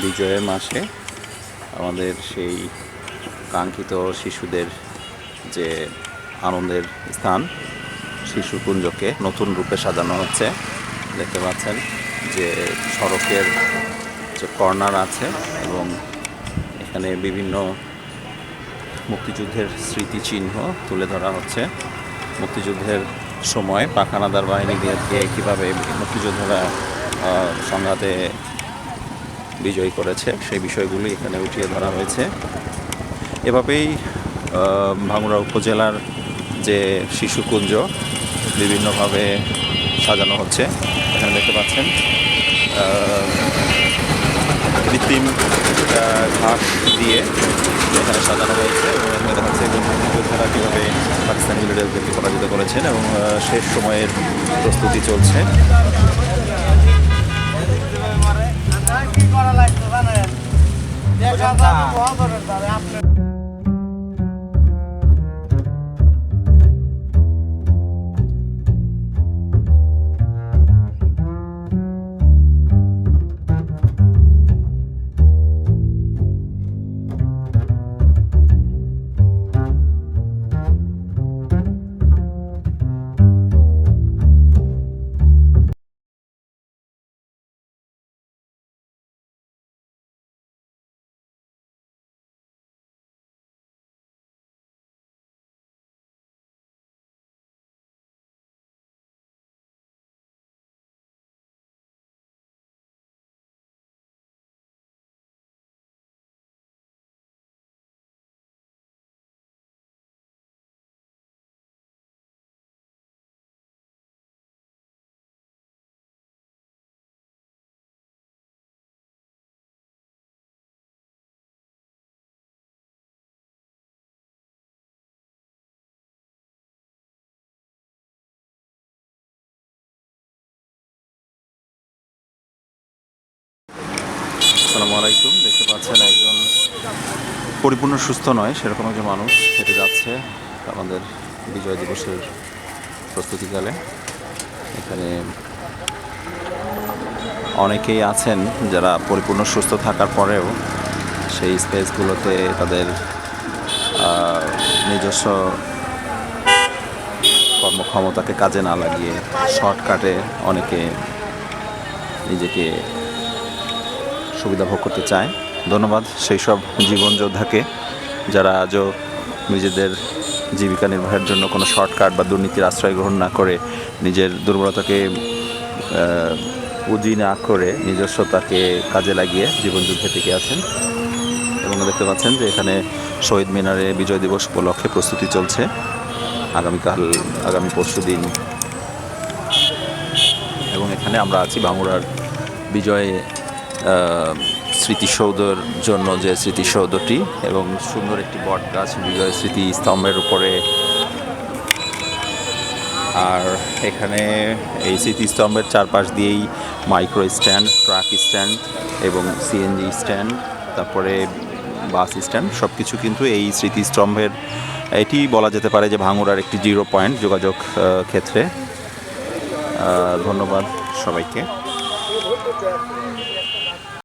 বিজয়ের মাসে আমাদের সেই কাঙ্ক্ষিত শিশুদের যে আনন্দের স্থান, শিশুকুঞ্জকে নতুন রূপে সাজানো হচ্ছে। দেখতে পাচ্ছেন যে সড়কের যে কর্নার আছে এবং এখানে বিভিন্ন মুক্তিযুদ্ধের স্মৃতিচিহ্ন তুলে ধরা হচ্ছে। মুক্তিযুদ্ধের সময় পাখানাদার বাহিনী দিয়ে কীভাবে মুক্তিযোদ্ধারা সংঘাতে বিজয়ী করেছে। সেই বিষয়গুলি এখানে উঠিয়ে ধরা হয়েছে। এভাবেই ভাঙড়া উপজেলার যে শিশুকুঞ্জ বিভিন্নভাবে সাজানো হচ্ছে। এখানে দেখতে পাচ্ছেন কৃত্রিম ঘাস দিয়ে এখানে সাজানো হয়েছে এবং এখানে দেখা যাচ্ছে কীভাবে পাকিস্তানি মিলিটারিদেরকে পরাজিত করেছেন এবং শেষ সময়ের প্রস্তুতি চলছে। কি করা লাগতো জানেন? দেখা যাবে বহদরের আসসালামু আলাইকুম। দেখতে পাচ্ছেন একজন পরিপূর্ণ সুস্থ নয়, সেরকম একজন মানুষ হেঁটে যাচ্ছে আমাদের বিজয় দিবসের প্রস্তুতিকালে। এখানে অনেকেই আছেন যারা পরিপূর্ণ সুস্থ থাকার পরেও সেই স্পেসগুলোতে তাদের নিজস্ব কর্মক্ষমতাকে কাজে না লাগিয়ে শর্টকাটে অনেকে নিজেকে সুবিধা ভোগ করতে চায়। ধন্যবাদ সেই সব জীবন যোদ্ধাকে যারা আজও নিজেদের জীবিকা নির্বাহের জন্য কোনো শর্টকাট বা দুর্নীতির আশ্রয় গ্রহণ না করে নিজের দুর্বলতাকে পুঁজি না করে নিজস্বতাকে কাজে লাগিয়ে জীবন যুদ্ধে টিকে আছেন। এবং দেখতে পাচ্ছেন যে এখানে শহীদ মিনারে বিজয় দিবস উপলক্ষে প্রস্তুতি চলছে। আগামীকাল, আগামী পরশু দিন। এবং এখানে আমরা আছি বাঙুরার বিজয় স্মৃতিসৌধের জন্য যে স্মৃতিসৌধটি এবং সুন্দর একটি বট গাছ বিজয় স্মৃতি স্তম্ভের উপরে। আর এখানে এই স্মৃতিস্তম্ভের চারপাশ দিয়েই মাইক্রো স্ট্যান্ড ট্রাক স্ট্যান্ড এবং সিএনজি স্ট্যান্ড তারপরে বাস স্ট্যান্ড সব কিছু কিন্তু এই স্মৃতিস্তম্ভের এটি বলা যেতে পারে যে ভাঙুরার একটি জিরো পয়েন্ট যোগাযোগ ক্ষেত্রে। ধন্যবাদ সবাইকে।